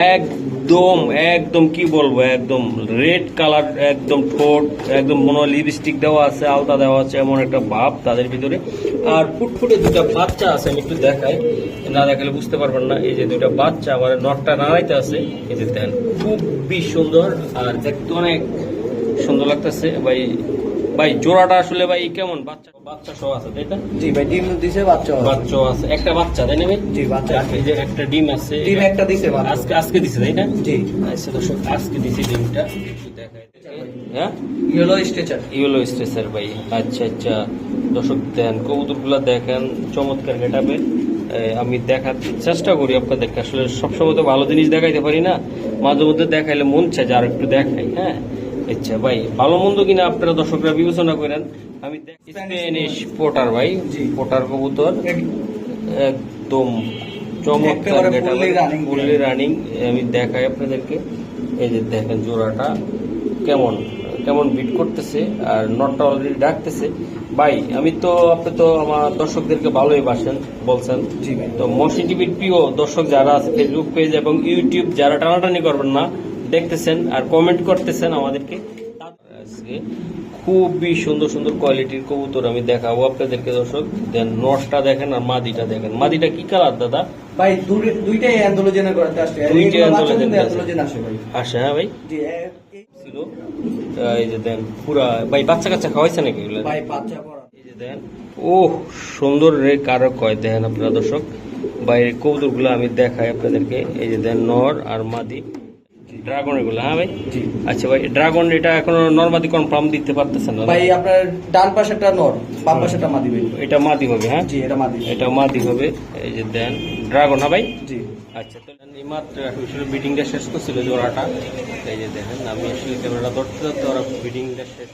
একদম একদম কি বলব, একদম রেড কালার একদম ঠোঁট, একদম মনে হয় লিপস্টিক দেওয়া আছে, আলতা দেওয়া আছে, এমন একটা ভাব তাদের ভিতরে। আর ফুটফুটে দুটা বাচ্চা আছে, আমি একটু দেখাই। না দেখালে বুঝতে পারবেন না, এই যে দুটা বাচ্চা, আমার নটটা নাড়াইতে আছে। এই যে দেন, খুবই সুন্দর, আর দেখতে অনেক সুন্দর লাগতেছে। ভাই ভাই জোড়াটা আসলে ভাই কেমন? বাচ্চা বাচ্চা সহ আছে তাই না জি ভাই ডিম দিছে বাচ্চা হবে। বাচ্চাও আছে। একটা বাচ্চা তাই না ভাই? জি বাচ্চা এই যে একটা ডিম আছে ডিম একটা দিছে আজকে আজকে দিছে তাই না? জি। আচ্ছা দর্শক আজকে দিছি ডিমটা। একটু দেখাই হ্যাঁ? Yellow stretcher. ভাই। আচ্ছা আচ্ছা। দর্শক দেন কবুতরগুলো দেখেন চমৎকার গেটাবে আমি দেখার চেষ্টা করি আপনাদেরকে। আসলে সবসময় তো ভালো জিনিস দেখাইতে পারি না। মাঝে মধ্যে দেখাইলে মন চায় যে আর একটু দেখাই হ্যাঁ? আচ্ছা ভাই ভালো মন্দ কিনা আপনারা দর্শকরা বিবেচনা করেন। আমি স্প্যানিশ পোটার ভাই পোটার কবুতর। একদম। চমৎকার। ফুললি রানিং আমি দেখাই আপনাদেরকে। এই যে দেখেন জোড়াটা কেমন কেমন বিট করতেছে আর নটটা অলরেডি ডাকতেছে। ভাই আমি তো আপনি তো আমার দর্শকদেরকে ভালোই বাসেন বলছেন। তো মসি টিভির প্রিয় দর্শক যারা আছে ফেসবুক পেজ এবং ইউটিউব যারা টানাটানি করবেন না দেখতেছেন আর কমেন্ট করতেছেন আমাদেরকে। আজকে খুবই সুন্দর সুন্দর কোয়ালিটির কবুতর আমি দেখাবো আপনাদেরকে দর্শক। দেন নটটা দেখেন আর মাদিটা দেখেন। মাদিটা কি কালার দাদা? ভাই দুইটাই অ্যান্থোলোজেনে করতে আসছে। দুইটাই। অ্যান্থোলোজেন আসে ভাই। আসে হ্যাঁ ভাই? ছিল। এই যে দেন পুরা ভাই বাচ্চা কাচ্চা খাওয়াইছে নাকি এগুলো? ভাই বাচ্চা পড়া। এই যে দেন ও সুন্দর রে কারও কয় দেখেন আপনারা দর্শক বাইরের কৌতুকগুলো আমি দেখাই আপনাদেরকে। এই যে দেন নর আর মাদি। ড্রাগনেরগুলো হ্যাঁ ভাই? জি। আচ্ছা ভাই ড্রাগন এটা এখনও নর্মাদি কনফার্ম দিতে পারতেছেন না ভাই আপনার ডান পাশেরটা নর বাম পাশেরটা মাদি ভাই। এটা মাদি হবে হ্যাঁ? জি এটা মাদি। এটা মাদি হবে এই যে দেন ড্রাগন হ্যাঁ ভাই? জি। আচ্ছা তো এইমাত্র আসলে বিডিংটা শেষ করছিল জোড়াটা। এই যে দেখেন আমি আসলে ক্যামেরাটা ধরতে ধরতে ওরা বিডিংটা শেষ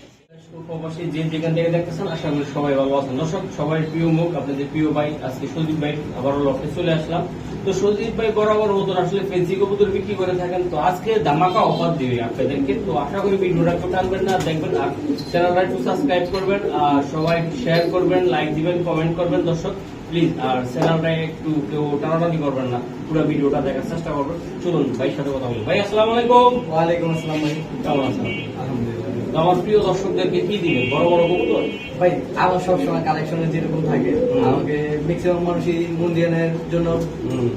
প্রবাসী যে যেখান থেকে দেখতেছেন আশা করি সবাই ভালো আছেন। দর্শক সবাই প্রিয় মুখ আপনাদের প্রিয় ভাই আজকে সজীব ভাই আবারও লফটে চলে আসলাম। তো সজীব ভাই বরাবর মতন আসলে ফেন্সি কবুতর বিক্রি করে থাকেন। তো আজকে ধামাকা অফার দিবে আপনাদেরকে। তো আশা করি ভিডিওটা একটু টানবেন না দেখবেন আর চ্যানেলটা একটু সাবস্ক্রাইব করবেন আর সবাই শেয়ার করবেন লাইক দিবেন কমেন্ট করবেন। দর্শক প্লিজ আর চ্যানেলটা একটু কেউ টানাটানি করবেন না পুরো ভিডিওটা দেখার চেষ্টা করবেন। চলুন ভাইয়ের সাথে কথা বলুন ভাই আসসালামু আলাইকুম। ওয়ালাইকুম আসসালাম ভাই। কেমন আছেন? আলহামদুলিল্লাহ। আমার প্রিয় দর্শকদেরকে কি দিবেন? বড় বড় কবুতর? ভাই আমার সবসময় কালেকশনে যেরকম থাকে আমাকে ম্যাক্সিমাম মানুষই মুন্ডিয়ানের জন্য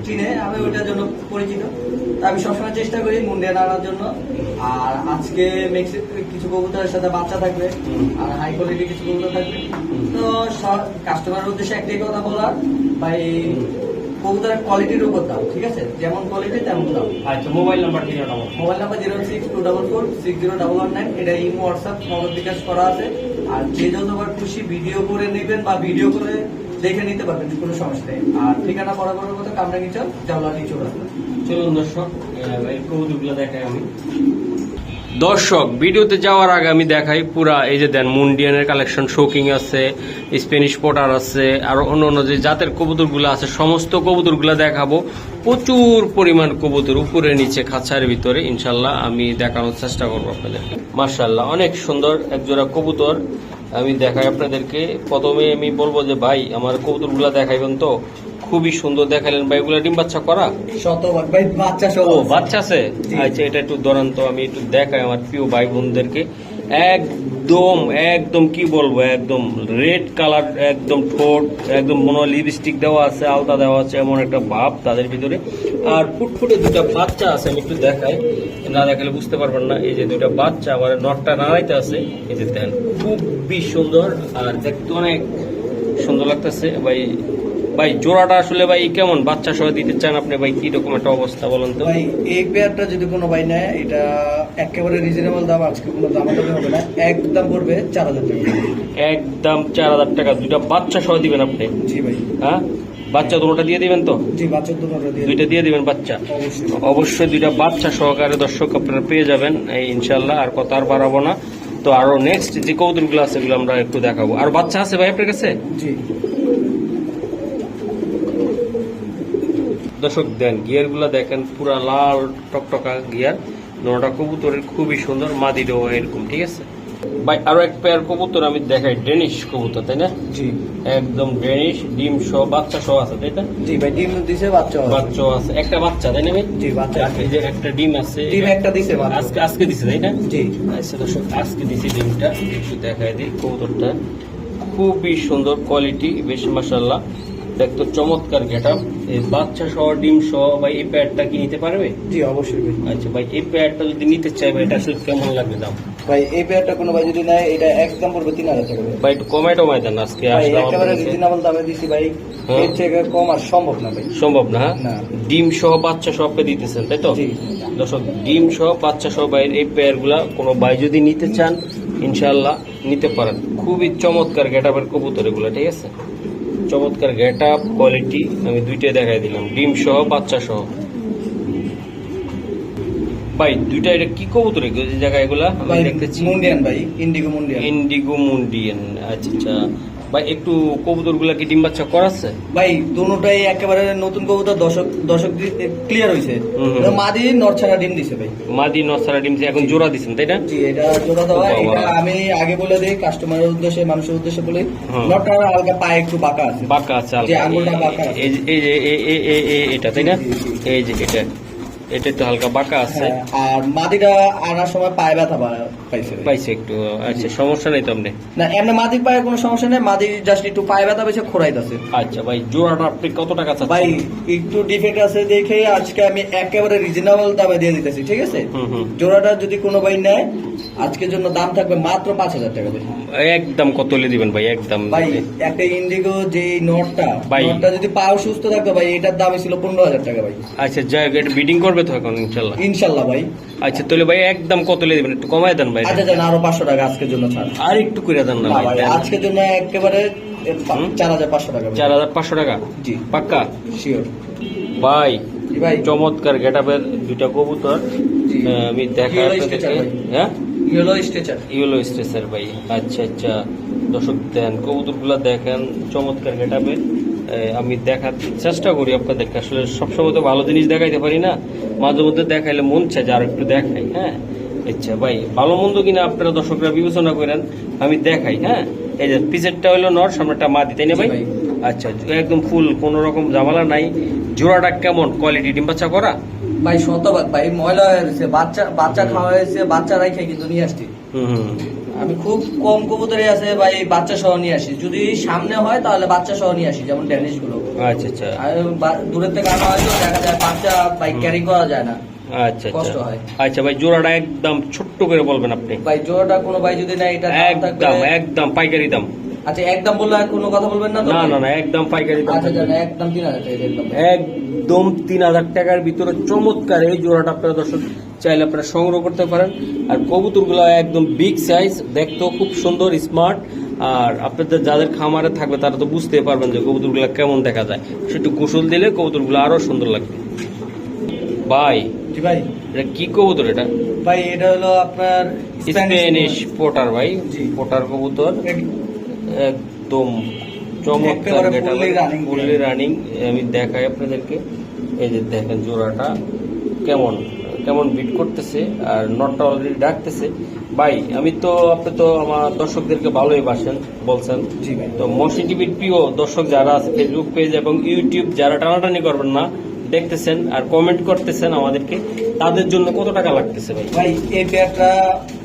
চিনে আমি ওইটার জন্য পরিচিত। আমি সবসময় চেষ্টা করি মুন্ডিয়ান আনার জন্য। আর আজকে কিছু কবুতরের সাথে বাচ্চা থাকবে আর হাই কোয়ালিটি কিছু কবুতর থাকবে। তো সব কাস্টমারের উদ্দেশ্যে একটাই কথা বলার ভাই কবুতরের কোয়ালিটির উপর দাম ঠিক আছে? যেমন কোয়ালিটি তেমন দাম। আচ্ছা মোবাইল নাম্বার ঠিক আছে mobile number zero six two double four six zero double one nine এটা ইমো হোয়াটসঅ্যাপ নগদ বিকাশ করা আছে। আর যে যতবার খুশি ভিডিও করে নেবেন বা ভিডিও করে দেখে নিতে পারবেন কোনো সমস্যা নেই। আর ঠিকানা বরাবরের মতো কামরাঙ্গি চল জাওলাটি চলে আসবেন চলুন দর্শক কবুতরগুলো দেখাই আমি। দর্শক, ভিডিওতে যাওয়ার আগে আমি দেখাই পুরা এই যে দেন মুন্ডিয়ানের কালেকশন শোকিং আছে স্প্যানিশ পটার আছে, আর অন্য অন্য যে জাতের কবুতরগুলো আছে, সমস্ত কবুতরগুলো দেখাবো। প্রচুর পরিমাণ কবুতর উপরে নিচে খাঁচার ভিতরে। ইনশাল্লাহ আমি দেখানোর চেষ্টা করব আপনাদের মার্শাল্লাহ অনেক সুন্দর একজোড়া কবুতর। আমি দেখাই আপনাদেরকে। প্রথমে আমি বলব যে ভাই আমার কবুতরগুলো দেখাইবেন তো? খুবই সুন্দর দেখালেন। ভাই এগুলো ডিম বাচ্চা করা? শতভাগ। ভাই বাচ্চা ও বাচ্চা আছে? আচ্ছা এটা একটু ধরান তো আমি একটু দেখাই আমার প্রিয় ভাই বোনদেরকে একদম একদম কি বলব একদম রেড কালার একদম ঠোঁট একদম মনে হয় লিপস্টিক দেওয়া আছে আলতা দেওয়া আছে এমন একটা ভাব তাদের ভিতরে আর ফুটফুটে দুটা বাচ্চা আছে আমি একটু দেখাই। না দেখালে বুঝতে পারবেন না এই যে দুটা বাচ্চা আমার নটটা নাড়াইতে আছে। এই যে দেন খুবই সুন্দর আর দেখতে অনেক সুন্দর লাগতেছে। ভাই ভাই জোড়াটা আসলে ভাই কেমন? বাচ্চা সহ দিতে চান আপনি ভাই কি রকম একটা অবস্থা বলেন তো? ভাই এই পেয়ারটা যদি কোনো ভাই নেয় এটা একেবারে রিজনেবল দাম আজকে কোনো দাম দামি হবে না। একদম পড়বে চার হাজার টাকা। একদম চার হাজার টাকা দুইটা বাচ্চা সহ দিবেন আপনি? জি ভাই। হ্যাঁ? বাচ্চা দুটোটা দিয়ে দিবেন তো? জি দিয়ে দুইটা দিয়ে দিবেন বাচ্চা? অবশ্যই। দুইটা বাচ্চা সহকারে দর্শক আপনারা পেয়ে যাবেন। এই ইনশাল্লাহ আর কথা আর বাড়াবো না। তো আরও নেক্সট যে কৌতুকগুলো আছে এগুলো আমরা একটু দেখাবো। আর বাচ্চা আছে ভাই আপনার কাছে? জি। দর্শক দেন গিয়ারগুলা দেখেন পুরা লাল টকটকা গিয়ার নোটা কবুতরের খুবই সুন্দর মাদিরও এরকম ঠিক আছে? ভাই আরও এক পেয়ার কবুতর আমি দেখাই ডেনিশ কবুতর তাই না? জি। একদম ডেনিশ ডিম সহ বাচ্চা সহ আছে তাই না? জি ভাই ডিম দিছে বাচ্চা আছে। আছে। একটা বাচ্চা তাই না ভাই? জি বাচ্চা আছে। যে একটা ডিম আছে ডিম একটা দিছে আজকে আজকে দিছে তাই না? জি। আচ্ছা দর্শক আজকে দিছি ডিমটা। একটু দেখাই দিই কবুতরটা। খুবই সুন্দর কোয়ালিটি বেশ মাসাল্লাহ দেখতো চমৎকার গেট এই বাচ্চা সহ ডিম সহ ভাই এই প্যাডটা কি নিতে পারবে? জি অবশ্যই। আচ্ছা ভাই এই প্যাডটা যদি নিতে চাই ভাই এটা আসলে কেমন লাগবে দাম? ভাই এই পেয়ারটা কোনো ভাই যদি নেয় এটা একদম পড়বে তিন হাজার টাকা ভাই। একটু কমাই টমাই দেন আজকে ভাই একেবারে রিজনেবল দামে দিছি ভাই। হ্যাঁ। এর থেকে কম আর সম্ভব না ভাই। সম্ভব না হ্যাঁ? ডিম সহ বাচ্চা আপনি দিতেছেন তাই তো। দর্শক ডিম সহ বাচ্চা সহ ভাই এই পেয়ারগুলা কোনো ভাই যদি নিতে চান ইনশাল্লাহ নিতে পারেন। খুবই চমৎকার গেট আপের কবুতর এগুলো ঠিক আছে? চমৎকার গেট আপ কোয়ালিটি আমি দুইটাই দেখাই দিলাম। ডিম সহ বাচ্চা সহ। ভাই দুইটা এটা কি কবুতর? এই জায়গায় এগুলা আমি দেখতেছি। মুন্ডিয়ান ভাই ইন্ডিগো মুন্ডিয়ান। ইন্ডিগো মুন্ডিয়ান আচ্ছা। আচ্ছা ভাই একটু কবুতরগুলা কি ডিম বাচ্চা করাচ্ছে? ভাই দুটোটাই একেবারে নতুন কবুতর দশক দশক ক্লিয়ার। এটা মাদি নরছাড়া ডিম দিছে ভাই। মাদি নসারা ডিম এখন জোড়া দিচ্ছেন তাই না? জি এটা জোড়া দেওয়া। এটা আমি আগে বলে দিই কাস্টমারের উদ্দেশ্যে মানুষের উদ্দেশ্যে বলি। নটটা হালকা পায়ে একটু বাঁকা আছে। বাঁকা আছে। এই যে- এই যে এটা তাই না। এই যে এটা। এটা একটু হালকা বাঁকা আছে। হ্যাঁ, আর মাটিটা আনার সময় পায়ে ব্যথা পাইছে। পাইছে একটু আচ্ছা সমস্যা নেই তো আপনি? না এমনি মাদির পায়ে কোনো সমস্যা নেই মাদি জাস্ট একটু পায়ে ব্যথা পেয়েছে খোরাইতেছে আচ্ছা ভাই জোড়াটা আপনি কত টাকা ভাই একটু ডিফেক্ট আছে দেখে আজকে আমি একেবারে রিজনেবল দামে দিয়ে দিতেছি ঠিক আছে? জোড়াটা যদি কোনো ভাই নেয় আজকের জন্য দাম থাকবে মাত্র পাঁচ হাজার টাকা একদম কত দিবেন ভাই একদম। ভাই একটা ইন্ডিগো যে নটটা ভাই। নটটা যদি পাও সুস্থ থাকতো ভাই এটার দামই ছিল পনেরো হাজার টাকা ভাই। আচ্ছা যাই হোক, এটা বিডিং করবে তো এখন ইনশাল্লাহ? ইনশাল্লাহ ভাই। আচ্ছা তাহলে ভাই একদম কত দিবেন একটু কমাই দেন ভাই। আচ্ছা জান আরও পাঁচশো টাকা আজকের জন্য ছাড়। আর একটু করে দেন না ভাই ভাই আজকের জন্য একেবারে? চার হাজার পাঁচশো টাকা চার হাজার পাঁচশো টাকা? জি। পাক্কা? শিওর ভাই ভাই। চমৎকার গেটাপের দুইটা কবুতর। আমি দেখা। হ্যাঁ? Yellow stretcher. ইউলো স্ট্রেসার ভাই। আচ্ছা আচ্ছা। দর্শক দেন কবুতরগুলো দেখেন চমৎকার গেটাপে আমি দেখার চেষ্টা করি আপনাদেরকে। আসলে সবসময় তো ভালো জিনিস দেখাইতে পারি না। মাঝে মধ্যে দেখাইলে মন চায় যে আর একটু দেখাই হ্যাঁ? আচ্ছা ভাই ভালো মন্দ কিনা আপনারা দর্শকরা বিবেচনা করেন আমি দেখাই হ্যাঁ? এই যে পিছেরটা হলো নর সামনেটা মাদি তাই না ভাই? ভাই। আচ্ছা একদম ফুল কোনো রকম জামালা নাই। জোড়াটা কেমন? কোয়ালিটি ডিম বাচ্চা করা? ভাই শতভাগ ভাই ময়লা হয়ে বাচ্চা বাচ্চা খাওয়া হয়েছে বাচ্চা রাইখে কিন্তু নিয়ে আসছি। আমি খুব কম কবুতরে আছে ভাই বাচ্চা সহ নিয়ে আসি। যদি সামনে হয় তাহলে বাচ্চা সহ নিয়ে আসি যেমন ড্যানিশগুলো আচ্ছা আচ্ছা। আর দূরের থেকে আনা হয়তো দেখা যায় বাচ্চা বাইক ক্যারি করা যায় না। আচ্ছা কষ্ট আচ্ছা হয়। আচ্ছা ভাই জোড়াটা একদম ছোট্ট করে বলবেন আপনি। ভাই জোড়াটা কোনো ভাই যদি না এটা দাম একদম একদম পাইকারি দাম। আচ্ছা একদম বললে আর কোনো কথা বলবেন না না না না একদম পাইকারি দাম। আচ্ছা একদম তিন হাজার টাকা একদম একদম তিন হাজার টাকার ভিতরে চমৎকার এই জোড়াটা আপনারা দর্শক চাইলে আপনারা সংগ্রহ করতে পারেন। আর কবুতরগুলো একদম বিগ সাইজ দেখতেও খুব সুন্দর স্মার্ট আর আপনাদের যাদের খামারে থাকবে তারা তো বুঝতে পারবেন যে কবুতরগুলো কেমন দেখা যায়। সেটু গোসল দিলে কবুতরগুলো আরও সুন্দর লাগবে। ভাই জি ভাই। এটা কি কবুতর এটা? ভাই এটা হলো আপনার স্প্যানিশ পোটার ভাই। পোটার কবুতর। একদম চমৎকার ফুললি রানিং আমি দেখাই আপনাদেরকে। এই যে দেখেন জোড়াটা কেমন কেমন বিট করতেছে আর নটটা অলরেডি ডাকতেছে। ভাই আমি তো আপনি তো আমার দর্শকদেরকে ভালোই বাসেন বলছেন। তো মসি টিভির প্রিয় দর্শক যারা আছে ফেসবুক পেজ এবং ইউটিউব যারা টানাটানি করবেন না দেখতেছেন আর কমেন্ট করতেছেন আমাদেরকে তাদের জন্য কত টাকা লাগতেছে ভাই? ভাই এই পেয়ারটা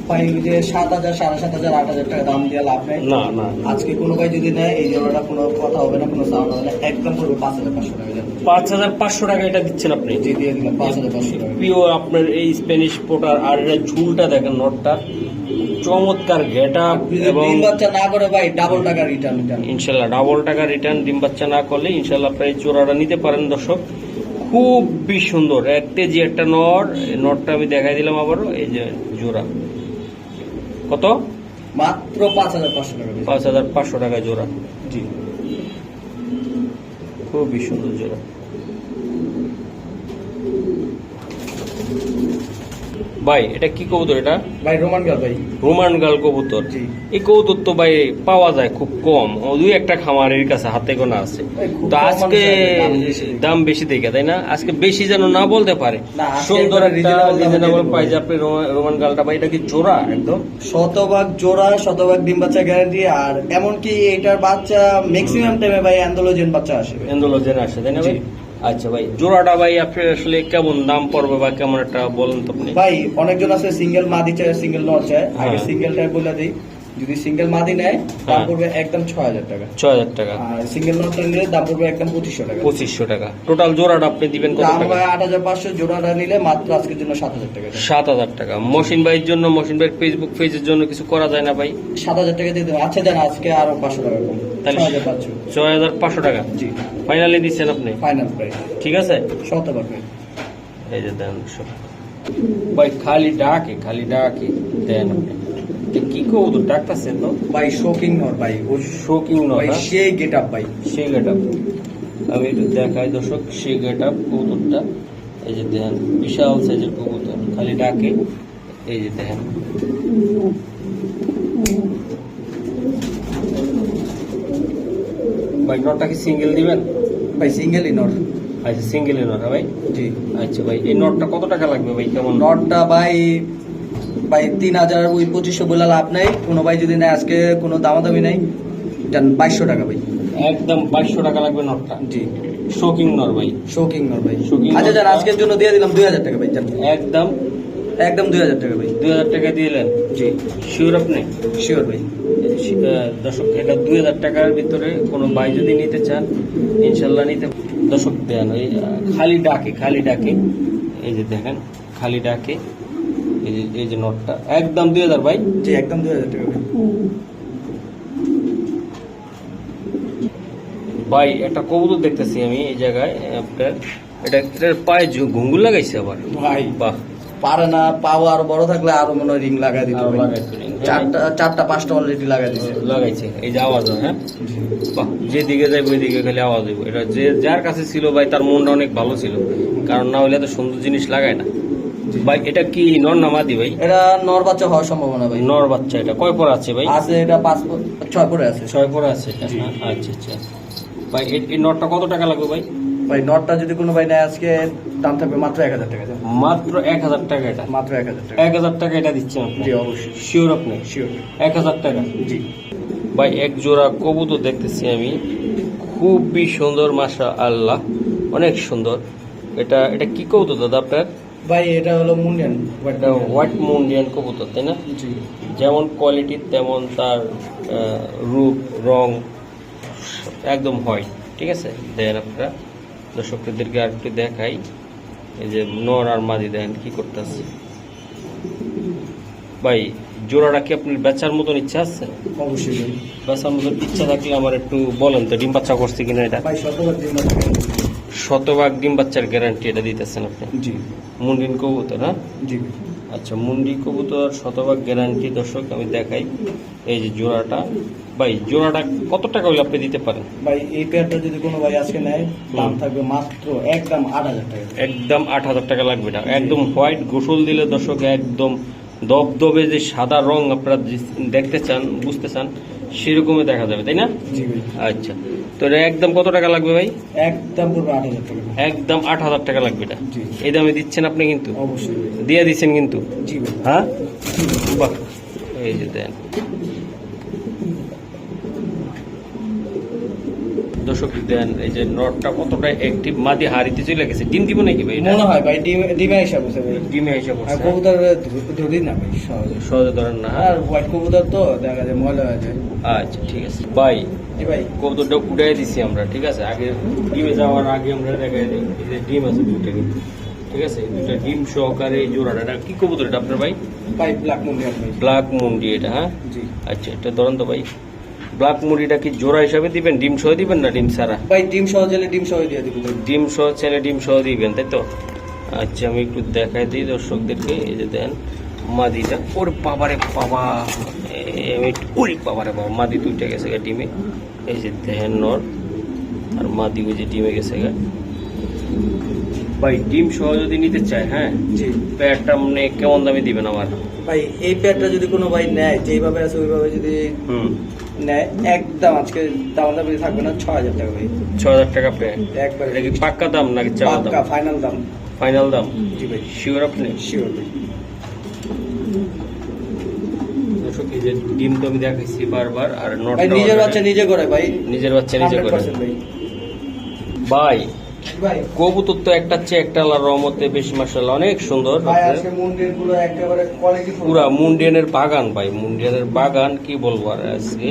ভাই যে সাত হাজার সাড়ে সাত হাজার আট হাজার টাকা দাম দিয়ে লাভ নেই। না না। আজকে কোনো ভাই যদি নেয় এই জোড়াটা কোনো কথা হবে না কোনো সাউন্ড হবে না। একদম পড়বে পাঁচ হাজার পাঁচশো টাকা পাঁচ হাজার পাঁচশো টাকা এটা দিচ্ছেন আপনি? জি দিয়ে দিলাম পাঁচ হাজার পাঁচশো টাকা। প্রিয় আপনার এই স্প্যানিশ পোটার আর এটা ঝুলটা দেখেন নটটা। চমৎকার এবং তিন বাচ্চা না করে ভাই ডাবল টাকা রিটার্ন ইনশাল্লাহ ডাবল টাকা রিটার্ন ডিম বাচ্চা না করলে ইনশাল্লাহ আপনার এই জোড়াটা নিতে পারেন দর্শক। খুবই সুন্দর এক কেজি একটা নর। এই নটটা আমি দেখাই দিলাম আবারও এই যে জোড়া। কত? মাত্র পাঁচ হাজার পাঁচশো টাকা পাঁচ হাজার পাঁচশো টাকা জোড়া। জি। খুবই সুন্দর জোড়া। ভাই এটা কি কবুতর এটা? ভাই রোমান গাল ভাই। রোমান গাল কবুতর। এই কবুতর তো ভাই পাওয়া যায় খুব কম। ও দুই একটা খামারের কাছে হাতে গোনা আছে। তো আজকে দাম বেশি। দেখে তাই না? আজকে বেশি যেন না বলতে পারে। সুন্দর রিজনেবল। যে আপনি রোমা- রোমান গালটা ভাই এটা কি জোড়া একদম? শতভাগ জোড়া শতভাগ ডিম বাচ্চা গ্যারান্টি আর এমনকি এটার বাচ্চা ম্যাক্সিমাম টাইমে ভাই অ্যান্ডোলোজেন বাচ্চা আসবে এন্ডোলজেন আসে তাই না ভাই। আচ্ছা ভাই জোড়াটা ভাই আপনি আসলে কেমন দাম পড়বে বা কেমন একটা বলেন তো আপনি। ভাই অনেকজন আছে সিঙ্গেল মা দিচ্ছে সিঙ্গেল নট চায়। আগে হ্যাঁ। সিঙ্গেলটা বলে দিই। যদি সিঙ্গেল মাদি নেয় দাম হ্যাঁ। পড়বে একদম ছয় হাজার টাকা। ছয় হাজার টাকা। আর সিঙ্গেল নটটা নিলে দাম পড়বে একদম পঁচিশশো টাকা। পঁচিশশো টাকা। টোটাল জোড়াটা আপনি দিবেন কত টাকা? আট হাজার পাঁচশো জোড়াটা নিলে মাত্র আজকের জন্য সাত হাজার টাকা। সাত হাজার টাকা। মহসিন ভাইয়ের জন্য মহসিন ভাইয়ের ফেসবুক পেজের জন্য কিছু করা যায় না ভাই? সাত হাজার টাকা দিয়ে দেবো। আচ্ছা দেন আজকে আরও পাঁচশো টাকা কম। তাহলে ছয় হাজার পাঁচশো। টাকা? জি। ফাইনালি দিচ্ছেন আপনি? ফাইনাল প্রাইস ঠিক আছে? শতভাগ ভাই। এই যে দেন ভাই খালি ডাকে খালি ডাকে। দেন আপনি। কি কবুতর ডাকতেছেন তো ভাই শোকিং নট ভাই। ও শোকিং ভাই নয় সেই গেট আপ ভাই। সে গেট আপ আমি একটু দেখাই দর্শক সে গেট আপ কবুতরটা। এই যে দেখেন বিশাল সাইজের কবুতর খালি ডাকে। এই যে দেখেন। ভাই নটটা কি সিঙ্গেল দিবেন? ভাই সিঙ্গেলই নট। আচ্ছা সিঙ্গেল নট ভাই? জি। আচ্ছা ভাই এই নটটা কত টাকা লাগবে ভাই? কেমন? নটটা ভাই ভাই তিন হাজার ওই পঁচিশশো বলে লাভ নেই। কোনো ভাই যদি নেয় আজকে কোনো দামাদামি নেই। বাইশশো টাকা ভাই। একদম বাইশশো টাকা লাগবে নটটা। জি। শোকিং নর ভাই। শোকিং নট ভাই। Shocking আচ্ছা। যান আজকের জন্য দিয়ে দিলাম দুই হাজার টাকা ভাই যান। একদম। একদম দুই হাজার টাকা ভাই। দুই হাজার টাকা দিলেন। জি। শিওর আপনি? শিওর ভাই। দর্শক এটা দুই হাজার টাকার ভিতরে কোনো ভাই যদি নিতে চান ইনশাল্লাহ নিতে দর্শক দেন ওই খালি ডাকে খালি ডাকে। এই যে দেখেন খালি ডাকে। এই যে নোটটা। একদম দুই হাজার ভাই। জি একদম দুই হাজার টাকা। ভাই একটা কবুতর দেখতেছি আমি এই জায়গায় আপনার। এটা পায়ে ঘুঙ্গুর লাগাইছে আবার। ভাই বাহ। পারে না পাও আরও বড় থাকলে আরও মনে হয় রিং লাগাই দিত ring। চারটা চারটা পাঁচটা অলরেডি লাগাই দিছে। লাগাইছে। এই যে আওয়াজ হ্যাঁ বাহ যেদিকে যাইব ওইদিকে খালি আওয়াজ হইব। এটা যে যার কাছে ছিল ভাই তার মনটা অনেক ভালো ছিল। কারণ না হলে এত সুন্দর জিনিস লাগায় না। ভাই এটা কি নর না মাদি ভাই? এটা নর বাচ্চা হওয়ার সম্ভাবনা ভাই। নর বাচ্চা এটা। কয় পর আছে ভাই? আছে এটা পাঁচ ছয় পরে আছে। ছয় পরে আছে? আচ্ছা আচ্ছা। ভাই এই- নটটা কত টাকা লাগবে ভাই? ভাই নটটা যদি কোনো ভাই নেয় আজকে দাম থাকবে মাত্র এক হাজার টাকা মাত্র এক হাজার টাকা এটা? মাত্র এক হাজার টাকা। এক হাজার টাকা এটা দিচ্ছেন আপনি? জি অবশ্যই। শিওর আপনি? শিওর এক হাজার টাকা? জি। ভাই এক জোড়া কবুতর দেখতেছি আমি। খুবই সুন্দর মাশা আল্লাহ অনেক সুন্দর। এটা এটা কি কবুতর দাদা আপনার? ভাই এটা হলো মুন্ডিয়ান এটা হোয়াইট মুন্ডিয়ান কবুতর তাই না? যেমন কোয়ালিটি তেমন তার রূপ রং একদম হোয়াইট ঠিক আছে? দেন আপনারা দর্শকদেরকে আর একটু দেখাই। এই যে নর আর মাদি দেখেন কি করতেছে? ভাই জোড়াটা কি আপনার বেচার মতন ইচ্ছা আছে? অবশ্যই। বেচার মতন ইচ্ছা থাকলে আমার একটু বলেন তো ডিম বাচ্চা করছে কিনা এটা? ভাই দিন মাত্র শতভাগ ডিম বাচ্চার গ্যারান্টি এটা দিতেছেন আপনি? জি। মুন্ডিন কবুতর হ্যাঁ? জি। আচ্ছা মুন্ডি কবুতর শতভাগ গ্যারান্টি দর্শক আমি দেখাই। এই যে জোড়াটা ভাই জোড়াটা কত টাকা হলে আপনি দিতে পারেন? ভাই এই পেয়ারটা যদি কোনো ভাই আজকে নেয় দাম থাকবে মাত্র একদম আট হাজার টাকা। একদম আট হাজার টাকা লাগবে না। একদম হোয়াইট গোসল দিলে দর্শক একদম দবদবে যে সাদা রং আপনারা যে- দেখতে চান বুঝতে চান সেরকমই দেখা যাবে তাই না? আচ্ছা। তো এটা একদম কত টাকা লাগবে ভাই? একদম একদম আট হাজার টাকা লাগবে এটা। এই দামে দিচ্ছেন আপনি কিন্তু? দিয়ে দিচ্ছেন কিন্তু? হ্যাঁ? বাহ। এই যে দেন। দর্শক দেন এই যে নটটা কতটা অ্যাক্টিভ মাদি হারিতে চলে গেছে। ডিম দিব নাকি ভাই? মনে হয় ভাই ডিম ডিমে হিসাব আছে ভাই। ডিমে হিসাব করছে কবুতর ধরি না ভাই সহজে। সহজে ধরেন না হ্যাঁ? আর হোয়াইট কবুতর তো দেখা যায় ময়লা হয়ে যায়। আচ্ছা ঠিক আছে। ভাই ভাই। কবুতরটা উড়াই দিছি আমরা ঠিক আছে? আগে ডিমে যাওয়ার আগে আমরা দেখাই দিই এই যে ডিম আছে কিন্তু ঠিক আছে? দুইটা ডিম সহকারে জোড়াটা এটা কি কবুতর এটা আপনার ভাই? ভাই ব্ল্যাক মুন্ডিয়ান ভাই। ব্ল্যাক মুন্ডি এটা হ্যাঁ? জি। আচ্ছা এটা ধরেন তো ভাই। ব্ল্যাক মুড়িটা কি জোড়া হিসাবে দিবেন? ডিম সহ দিবেন না ডিম সারা ভাই ডিম সহ চাইলে ডিম সহ দিয়ে দিব ডিম সহ ছেলে ডিম সহ দিবেন তাই তো? আচ্ছা আমি একটু দেখাই দিই দর্শকদেরকে এই যে দেন মাদিটা। ওর বাবারে বাবা ওরে বাবারে বাবা মাদি দুইটা গেছে গা ডিমে। এই যে দেন নর আর মাদি ওই যে ডিমে গেছে গা। ভাই ডিম সহ যদি নিতে চায় হ্যাঁ? জি। প্যাডটা মানে কেমন দামে দিবেন আমার? ভাই এই প্যাডটা যদি কোনো ভাই নেয় যেইভাবে আছে ওইভাবে যদি হুম। নেয় একদম আজকে দাম দাম থাকবে না ছ হাজার টাকা ভাই। ছ হাজার টাকা প্যাড একবার। এটা কি পাক্কা দাম নাকি চাওয়া দাম? ফাইনাল দাম। ফাইনাল দাম? জি ভাই। শিওর আপনি? শিওর ভাই। যে ডিম তো আমি দেখাইছি বারবার আর নট নিজের বাচ্চা নিজে করে ভাই। নিজের বাচ্চা নিজে করে। 100% ভাই ভাই। ভাই কবুতর তো একটা চেয়ে একটা আল্লাহর রহমতে বেশ মাসাল্লাহ অনেক সুন্দর পুরা মুন্ডিয়ানের বাগান ভাই মুন্ডিয়ানের বাগান কি বলব আর আজকে?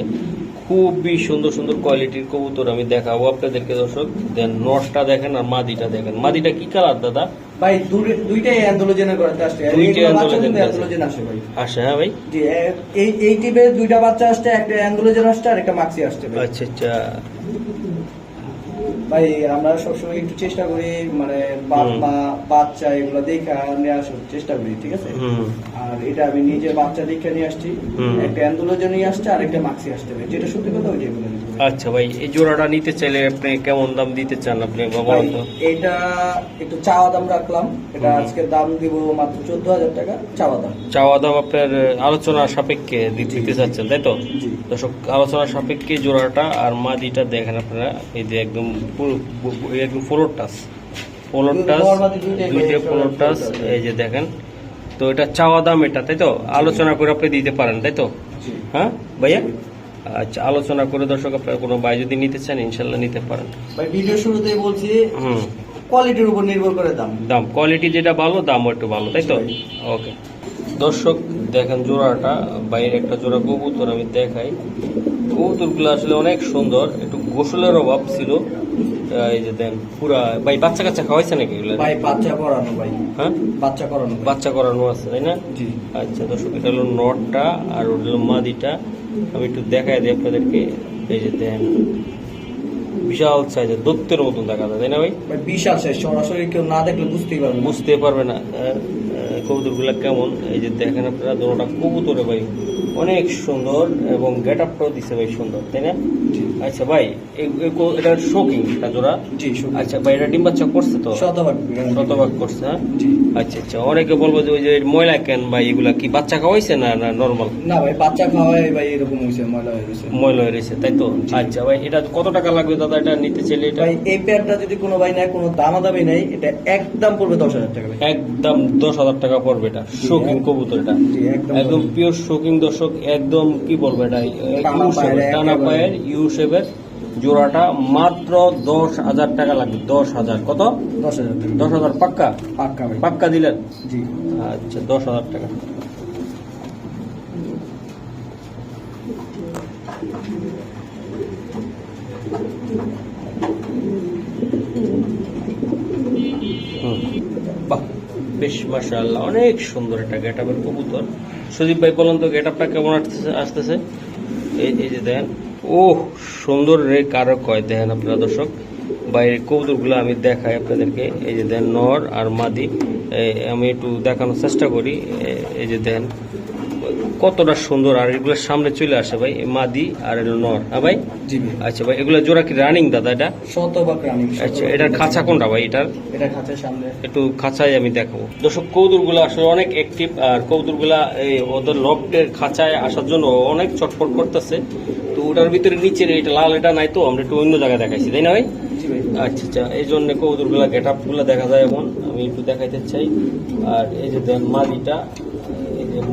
খুবই সুন্দর সুন্দর কোয়ালিটির কবুতর আমি দেখাবো আপনাদেরকে দর্শক। দেন নটটা দেখেন আর মাদিটা দেখেন। মাদিটা কি কালার দাদা? ভাই দুইটাই অ্যান্থোলোজেনে করাতে আসছে। দুইটাই। অ্যান্থোলোজেন আসে ভাই। আসে হ্যাঁ ভাই? এই এই টিপে দুইটা বাচ্চা আসছে একটা অ্যান্থোলোজেন আসছে আর একটা মাক্সি আসছে আচ্ছা আচ্ছা। ভাই আমরা সবসময় একটু চেষ্টা করি মানে বাপ বাচ্চা এগুলো দেখা নিয়ে আসার চেষ্টা করি ঠিক আছে? আর এটা আমি নিজে বাচ্চা দেখে নিয়ে আসছি। একটা অ্যান্থোলোজেন নিয়ে আসছে আর একটা মাক্সি আসছে ভাই। যেটা সত্যি কথা ওইটাই বলে আচ্ছা ভাই এই জোড়াটা নিতে চাইলে আপনি কেমন দাম দিতে চান আপনি বাবা এটা একটু চাওয়া দাম রাখলাম। এটা। আজকে দাম দিব মাত্র চোদ্দ হাজার টাকা চাওয়া দাম। চাওয়া দাম আপনার আলোচনার সাপেক্ষে দিতে চাচ্ছেন তাই তো? দর্শক আলোচনার সাপেক্ষে জোড়াটা আর মাদিটা দেখেন আপনারা এই যে একদম ফ্লোর টাচ ফ্লোর টাচ বড় মাদি দুইটাই দুইটা ফ্লোর টাচ এই যে দেখেন তো এটা চাওয়া দাম এটা তাই তো? আলোচনা করে আপনি দিতে পারেন তাই তো? হ্যাঁ ভাইয়া? আচ্ছা আলোচনা করে দর্শক আপনার কোনো ভাই যদি নিতে চান ইনশাল্লাহ নিতে পারেন। ভাই ভিডিও শুরুতেই বলছি হুম। কোয়ালিটির উপর নির্ভর করে দাম। দাম কোয়ালিটি যেটা ভালো দামও একটু ভালো তাই তো? ওকে। দর্শক দেখেন জোড়াটা বাইরের একটা জোড়া কবুতর আমি দেখাই। কবুতরগুলো আসলে অনেক সুন্দর একটু গোসলের অভাব ছিল। এই যে দেন পুরা ভাই বাচ্চা কাচ্চা খাওয়াইছে নাকি এগুলো? ভাই বাচ্চা করানো ভাই। হ্যাঁ? বাচ্চা করানো বাচ্চা করানো আছে তাই না? জি। আচ্ছা দর্শক এটা হলো নটটা আর ওটা হলো মাদিটা। আমি একটু দেখাই দিই আপনাদেরকে। এই যে দেন বিশাল সাইজের দত্তের মতন দেখা যায় তাই না ভাই? ভাই বিশাল সাইজ সরাসরি কেউ না দেখলে বুঝতেই পারবে না। বুঝতে পারবে না। কবুতরগুলা কেমন? এই যে দেখেন আপনারা দুটা কবুতরে ভাই অনেক সুন্দর এবং গেট আপটাও দিছে ভাই সুন্দর তাই না? আচ্ছা ভাই এটা শোকিং এটা জোড়া? জি আচ্ছা ভাই এটা ডিম বাচ্চা করছে তো? শতভাগ শতভাগ করছে হ্যাঁ? আচ্ছা আচ্ছা অনেকে বলব যে ওই যে ময়লা কেন ভাই এগুলা কি বাচ্চা খাওয়াইছে না না নর্মাল না ভাই বাচ্চা খাওয়াই ভাই এরকম হয়েছে ময়লা হয়ে গেছে। ময়লা হয়ে রয়েছে তাই তো? আচ্ছা ভাই এটা কত টাকা লাগবে দাদা এটা নিতে চাইলে এটা? ভাই এই প্যাডটা যদি কোনো ভাই নেয় কোনো দামাদামি নেই এটা একদম পড়বে দশ হাজার টাকা একদম দশ হাজার টাকা পড়বে এটা শৌখিন কবুতর এটা একদম পিওর শৌখিন দর্শক একদম কি বলব এটা টানা পায়ের ইউ শেপের জোড়াটা মাত্র দশ হাজার টাকা লাগবে দশ হাজার। কত? দশ হাজার দশ হাজার পাক্কা? পাক্কা পাক্কা দিলেন? জি। আচ্ছা দশ হাজার টাকা। বাহ। বেশ মাসাল্লাহ অনেক সুন্দর একটা গেট আপের কবুতর। সুদীপ ভাই, বলেন তো গেট আপটা কেমন আসতেছে এই যে দেখেন ও সুন্দর রে কারও কয় দেখেন আপনারা দর্শক, বাইরের কবুতরগুলো আমি দেখাই আপনাদেরকে। এই যে দেন নর আর মাদি আমি একটু দেখানোর চেষ্টা করি। এই যে দেন কতটা সুন্দর আর এগুলোর সামনে চলে আসে ভাই মাদি আর নর। হ্যাঁ ভাই? আচ্ছা ভাই এগুলো জোড়া কি রানিং দাদা এটা? শতভাগ রানিং আচ্ছা এটার খাঁচা কোনটা ভাই এটার? এটা খাঁচার সামনে। একটু খাঁচায় আমি দেখাবো। দর্শক কৌদুরগুলো আসলে অনেক অ্যাক্টিভ আর কৌদুরগুলা এই ওদের লকটের খাঁচায় আসার জন্য অনেক চটপট করতেছে। তো ওটার ভিতরে নিচের এটা লাল এটা নাই তো আমরা একটু অন্য জায়গায় দেখাইছি তাই না ভাই? আচ্ছা আচ্ছা এই জন্য কৌদুরগুলা গেট আপগুলো দেখা যায় এখন আমি একটু দেখাইতে চাই। আর এই যে দেন মাদিটা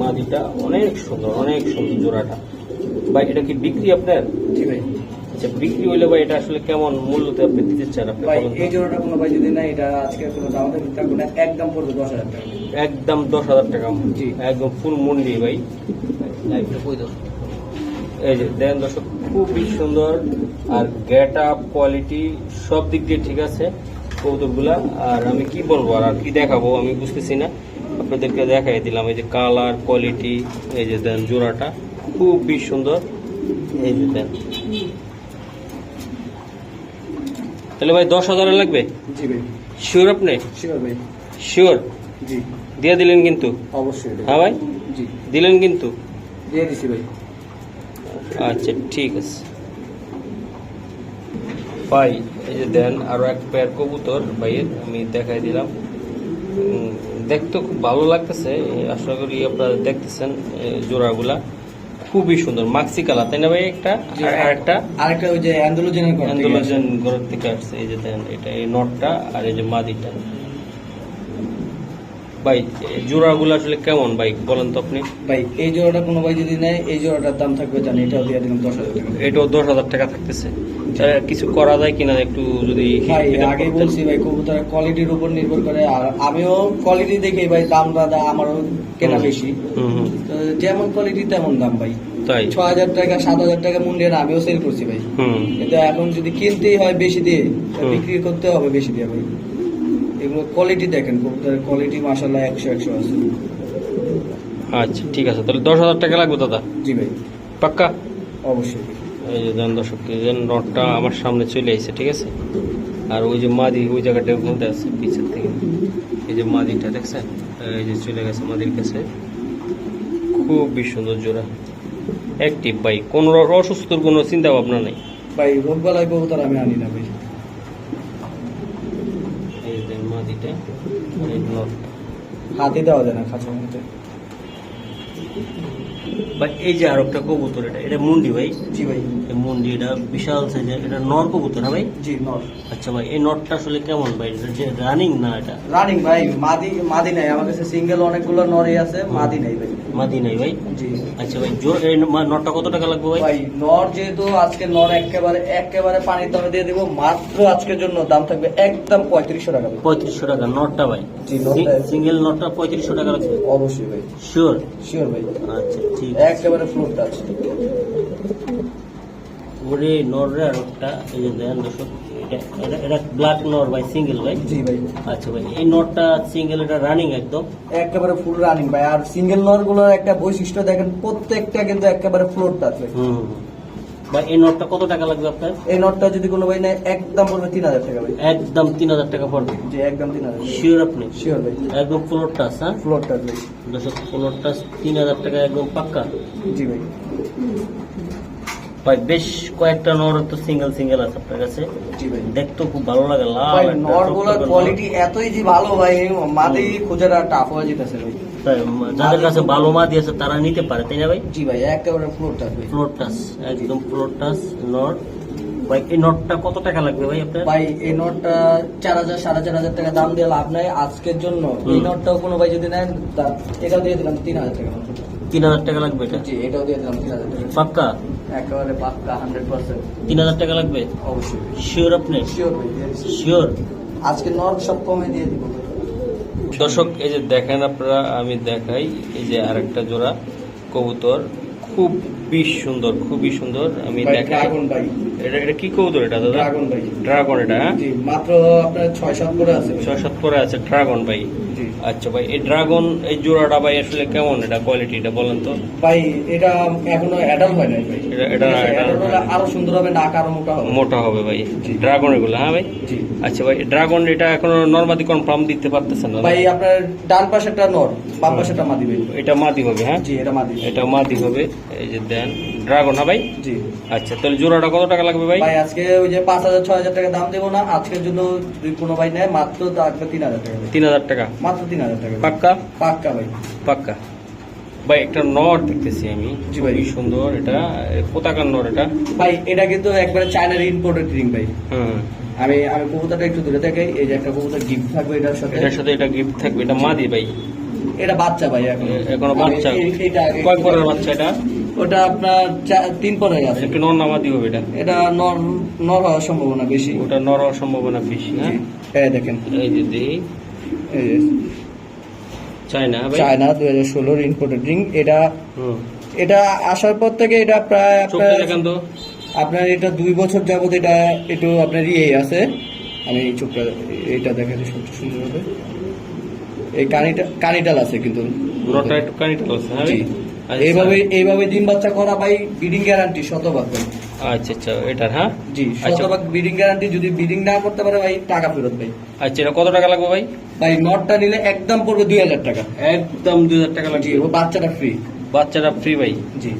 মাদিটা অনেক সুন্দর অনেক সুন্দর জোড়াটা। ভাই এটা কি বিক্রি আপনার? জি ভাই। আচ্ছা বিক্রি হইলে ভাই এটা আসলে কেমন মূল্যতে আপনি দিতে চান আপনি ভাই এই জোড়াটা কোনো ভাই যদি না এটা আজকে কোনো দামাদামি থাকবে না একদম পড়বে দশ হাজার টাকা। একদম দশ হাজার টাকা। জি। একদম ফুল মুন্ডি ভাই। এই যে দেন দর্শক খুবই সুন্দর। আর গেট আপ কোয়ালিটি সব দিক দিয়ে ঠিক আছে কৌতুকগুলা। আর আমি কি বলব আর আর কি দেখাবো আমি বুঝতেছি না। আপনাদেরকে দেখাই দিলাম এই যে কালার কোয়ালিটি এই যে দেন জোড়াটা খুবই সুন্দর এই যে দেন। তাহলে ভাই দশ হাজারে লাগবে? জি ভাই। শিওর আপনি? শিওর ভাই। শিওর জি। দিয়ে দিলেন কিন্তু? অবশ্যই হ্যাঁ ভাই? জি। দিলেন কিন্তু? দিয়ে দিছি ভাই। আচ্ছা ঠিক আছে। ভাই এই যে দেন আরও এক পেয়ার কবুতর ভাইয়ের আমি দেখাই দিলাম। দেখতে খুব ভালো লাগতেছে। আশা করি আপনারা দেখতেছেন জোড়া জোড়াগুলা। খুবই সুন্দর মাক্সি কালার তাই না ভাই একটা? আরেকটা আরেকটা ওই যে আন্দোলন থেকে ঘরের থেকে আসছে এই যে এটা এই নটটা আর এই যে মাদিটা ভাই জোড়াগুলো আসলে কেমন ভাই বলেন তো আপনি? ভাই এই জোড়াটা কোনো ভাই যদি নেয় এই জোড়াটার দাম থাকবে জানি এটাও দিয়ে দিলাম দশ হাজার টাকা। এটাও দশ হাজার টাকা থাকতেছে। কিছু করা যায় কিনা একটু যদি ভাই আগে বলছি ভাই কবুতরের কোয়ালিটির উপর নির্ভর করে আর আমিও কোয়ালিটি দেখে ভাই দাম দাদা আমারও কেনা বেশি। তো যেমন কোয়ালিটি তেমন দাম ভাই। তাই? ছ হাজার টাকা সাত হাজার টাকা মুন্ডিয়ার আমিও সেল করছি ভাই। কিন্তু এখন যদি কিনতেই হয় বেশি দিয়ে বিক্রি করতে হবে বেশি দিয়ে ভাই। এগুলো কোয়ালিটি দেখেন কবুতরের কোয়ালিটি মাসাল্লাহ একশো একশো আছে। আচ্ছা ঠিক আছে তাহলে দশ হাজার টাকা লাগবে দাদা? জি ভাই। পাক্কা? অবশ্যই। এই যে দেন দর্শক এই যে নটটা আমার সামনে চলে আসছে ঠিক আছে? আর ওই যে মাদি ওই জায়গাটার মধ্যে আছে পিছের থেকে। এই যে মাদিটা দেখছেন? এই যে চলে গেছে মাদির কাছে। খুবই সুন্দর জোড়া। অ্যাক্টিভ ভাই। কোনো অসুস্থর কোনো চিন্তা ভাবনা নেই। ভাই রোগ রোগবেলায় কবুতর আমি আনি না ভাই এই যে দেন আর এই হাতে দেওয়া যায় না খাঁচার মধ্যে। ভাই এই যে আর একটা কবুতর এটা এটা মুন্ডি ভাই? জি ভাই। এই মুন্ডি এটা বিশাল সাইজের এটা নর কবুতর না ভাই? জি নট আচ্ছা ভাই এই নটটা আসলে কেমন ভাই? এটা যে রানিং না এটা? রানিং ভাই মাদি মাদি নাই। আমার কাছে সিঙ্গেল অনেকগুলো নরে আছে মাদি নাই ভাই। মাদি নাই ভাই? জি। আচ্ছা ভাই জোর এই নটটা কত টাকা লাগবে ভাই? ভাই নর যেহেতু আজকে নর একেবারে একেবারে পানির দামে দিয়ে দিব মাত্র আজকের জন্য দাম থাকবে একদম পঁয়ত্রিশশো টাকা পঁয়ত্রিশশো টাকা নটটা ভাই? জি, সিঙ্গেল নটটা পঁয়ত্রিশশো টাকা লাগবে? অবশ্যই ভাই। শিওর শিওর ভাই। আচ্ছা ঠিক একেবারে ফ্লোর টাচ ওরে নর রে আর একটা এই যে দেন এটা এটা- ব্ল্যাক নর ভাই সিঙ্গেল ভাই? জি ভাই। আচ্ছা ভাই এই নরটা সিঙ্গেল এটা রানিং একদম? একেবারে ফুল রানিং ভাই। আর সিঙ্গেল নরগুলোর একটা বৈশিষ্ট্য দেখেন প্রত্যেকটা কিন্তু একেবারে ফ্লোর টাচ ভাই। হুম। ভাই এই নটটা কত টাকা লাগবে আপনার? এই নটটা যদি কোনো ভাই নেয় একদম পড়বে তিন হাজার টাকা ভাই। একদম তিন হাজার টাকা পড়বে? জি একদম তিন হাজার শিওর আপনি? শিওর ভাই। একদম ফ্লোর টাচ হ্যাঁ? ফ্লোর টাচ ভাই দর্শক ফ্লোর টাচ তিন হাজার টাকা একদম পাক্কা? জি ভাই। ভাই বেশ কয়েকটা নর তো সিঙ্গেল সিঙ্গেল আছে আপনার কাছে। দেখতে খুব ভালো লাগে লাল। কোয়ালিটি এতই যে ভালো ভাই মাদি খোঁজাটা টাফ হয়ে যেতেছে ভাই। যাদের কাছে ভালো মাদি আছে তারা নিতে পারে তাই না ভাই? জি ভাই একেবারে ফ্লোর টাচ ফ্লোর টাচ একদম ফ্লোর টাচ নট। ভাই এই নটটা কত টাকা লাগবে ভাই আপনার? ভাই এই নোটটা চার হাজার সাড়ে চার হাজার টাকা দাম দিয়ে লাভ নাই। আজকের জন্য এই। নোটটাও কোনো ভাই যদি নেন এটাও দিয়ে দিলাম তিন হাজার টাকা। তিন হাজার টাকা লাগবে এটা? জি এটাও দিয়ে দিলাম তিন হাজার টাকা। পাক্কা? একেবারে পাক্কা হান্ড্রেড পার্সেন্ট তিন হাজার টাকা লাগবে? অবশ্যই। শিওর আপনি? শিওর। শিওর আজকে নট সব কমে দিয়ে দিব। দর্শক এই যে দেখেন আপনারা আমি দেখাই এই যে আরেকটা জোড়া কবুতর। খুব বেশ সুন্দর খুবই সুন্দর। আমি দেখাই। এটা এটা কি কবুতর এটা দাদা? ড্রাগন এটা হ্যাঁ? মাত্র আপনার ছয় সাত পরে আছে। ছয় সাত পরে আছে ড্রাগন ভাই। আচ্ছা ভাই এই ড্রাগন এই জোড়াটা ভাই আসলে কেমন? এটা কোয়ালিটি এটা বলেন তো। ভাই এটা এখনও অ্যাডাল্ট হয় নাই ভাই। এটা- এটা- আরও সুন্দর হবে না আরও মোটা হবে। মোটা হবে ভাই ড্রাগন এগুলো হ্যাঁ ভাই? জি। আচ্ছা ভাই ড্রাগন এটা এখনও নর্মাদি কনফার্ম দিতে পারতেছেন না ভাই আপনার ডান পাশেরটা নর বাম পাশেরটা মাদি ভাই। এটা মাদি হবে হ্যাঁ? জি এটা মাদি। এটা মাদি হবে এই যে দেন। ড্রাগন হ্যাঁ ভাই? জি। আচ্ছা তাহলে জোড়াটা কত টাকা লাগবে ভাই? ভাই আজকে ওই যে পাঁচ হাজার ছয় হাজার টাকা দাম দেবো না আজকের জন্য যদি কোনো ভাই নেয় মাত্র থাকবে তিন হাজার টাকা। তিন হাজার টাকা? মাত্র তিন হাজার টাকা পাক্কা? পাক্কা ভাই। পাক্কা। ভাই একটা নর দেখতেছি আমি। জি ভাই। খুবই সুন্দর এটা কোথাকার নর এটা। ভাই এটা কিন্তু একবারে চায়নার ইম্পোর্টেড রিং ভাই। হুম। আমি আমি কবুতরটা একটু দূরে দেখাই এই যে একটা কবুতর গিফট থাকবে এটার সাথে। এটার সাথে এটা গিফট থাকবে এটা মাদি ভাই। এটা বাচ্চা ভাই এখন। এখনও বাচ্চা। কয় পরের বাচ্চা এটা? ওটা আপনার তিন পরে আছে। একটু নর না মাদি হবে এটা এটা নর নর হওয়ার সম্ভাবনা বেশি। ওটা নর হওয়ার সম্ভাবনা বেশি হ্যাঁ? এই দেখেন। এই যে দেখি এই যে। চায়না ভাই? চায়না দুই হাজার ষোলোর ইম্পোর্টেড রিং এটা এটা আসার পর থেকে এটা প্রায় আপনার দেখান তো আপনার এটা দুই বছর যাবত এটা একটু আপনার ইয়ে আছে। আমি চোখটা এইটা দেখাতে সবচেয়ে সুন্দর হবে। এই কানিটা কানিটাল আছে কিন্তু। নরটা একটু কানিটা আছে হ্যাঁ এইভাবে এইভাবে ডিম বাচ্চা করা ভাই ব্রিডিং গ্যারান্টি শতভাগ। আচ্ছা আচ্ছা এটার হ্যাঁ? জি আচ্ছা। শতভাগ ব্রিডিং গ্যারান্টি যদি ব্রিডিং না করতে পারে ভাই টাকা ফেরত ভাই। আচ্ছা এটা কত টাকা লাগবে ভাই? ভাই নটটা নিলে একদম পড়বে দুই হাজার টাকা। একদম দুই হাজার টাকা লাগবে। ও বাচ্চাটা ফ্রি বাচ্চাটা ফ্রি ভাই। জি।